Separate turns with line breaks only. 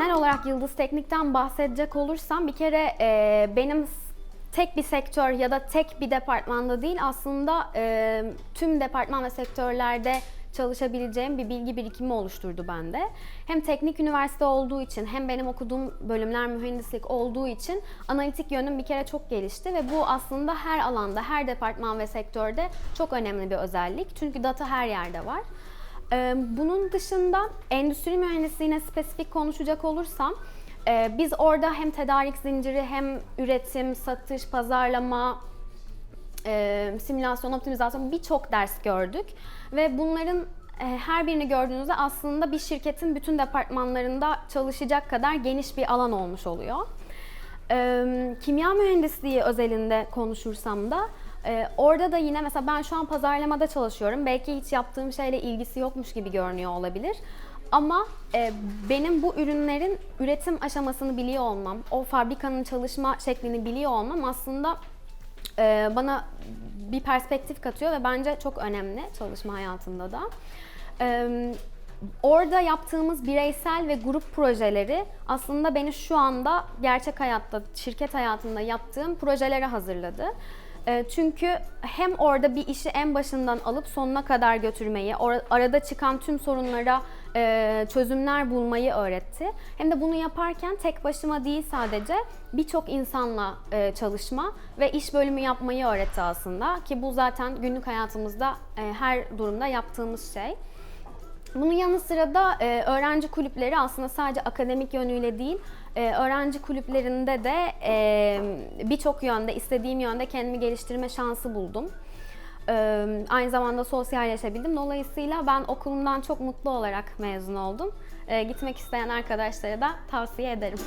olarak Yıldız Teknik'ten bahsedecek olursam bir kere e, benim tek bir sektör ya da tek bir departmanda değil aslında e, tüm departman ve sektörlerde çalışabileceğim bir bilgi birikimi oluşturdu bende. Hem teknik üniversite olduğu için hem benim okuduğum bölümler mühendislik olduğu için analitik yönüm bir kere çok gelişti ve bu aslında her alanda, her departman ve sektörde çok önemli bir özellik. Çünkü data her yerde var. Ee, Bunun dışında endüstri mühendisliğine spesifik konuşacak olursam e, biz orada hem tedarik zinciri hem üretim, satış, pazarlama, e, simülasyon, optimizasyon birçok ders gördük ve bunların e, her birini gördüğünüzde aslında bir şirketin bütün departmanlarında çalışacak kadar geniş bir alan olmuş oluyor. E, kimya mühendisliği özelinde konuşursam da e, orada da yine mesela ben şu an pazarlamada çalışıyorum. Belki hiç yaptığım şeyle ilgisi yokmuş gibi görünüyor olabilir. Ama e, benim bu ürünlerin üretim aşamasını biliyor olmam, o fabrikanın çalışma şeklini biliyor olmam aslında e, bana bir perspektif katıyor ve bence çok önemli çalışma hayatında da. E, orada yaptığımız bireysel ve grup projeleri aslında beni şu anda gerçek hayatta, şirket hayatında yaptığım projelere hazırladı. E, Çünkü hem orada bir işi en başından alıp sonuna kadar götürmeyi, arada çıkan tüm sorunlara e, çözümler bulmayı öğretti. Hem de bunu yaparken tek başıma değil sadece birçok insanla e, çalışma ve iş bölümü yapmayı öğretti aslında. Ki bu zaten günlük hayatımızda e, her durumda yaptığımız şey. Bunun yanı sıra da e, öğrenci kulüpleri aslında sadece akademik yönüyle değil, e, öğrenci kulüplerinde de e, birçok yönde, istediğim yönde kendimi geliştirme şansı buldum. E, aynı zamanda sosyalleşebildim. Dolayısıyla ben okulumdan çok mutlu olarak mezun oldum. E, gitmek isteyen arkadaşlara da tavsiye ederim.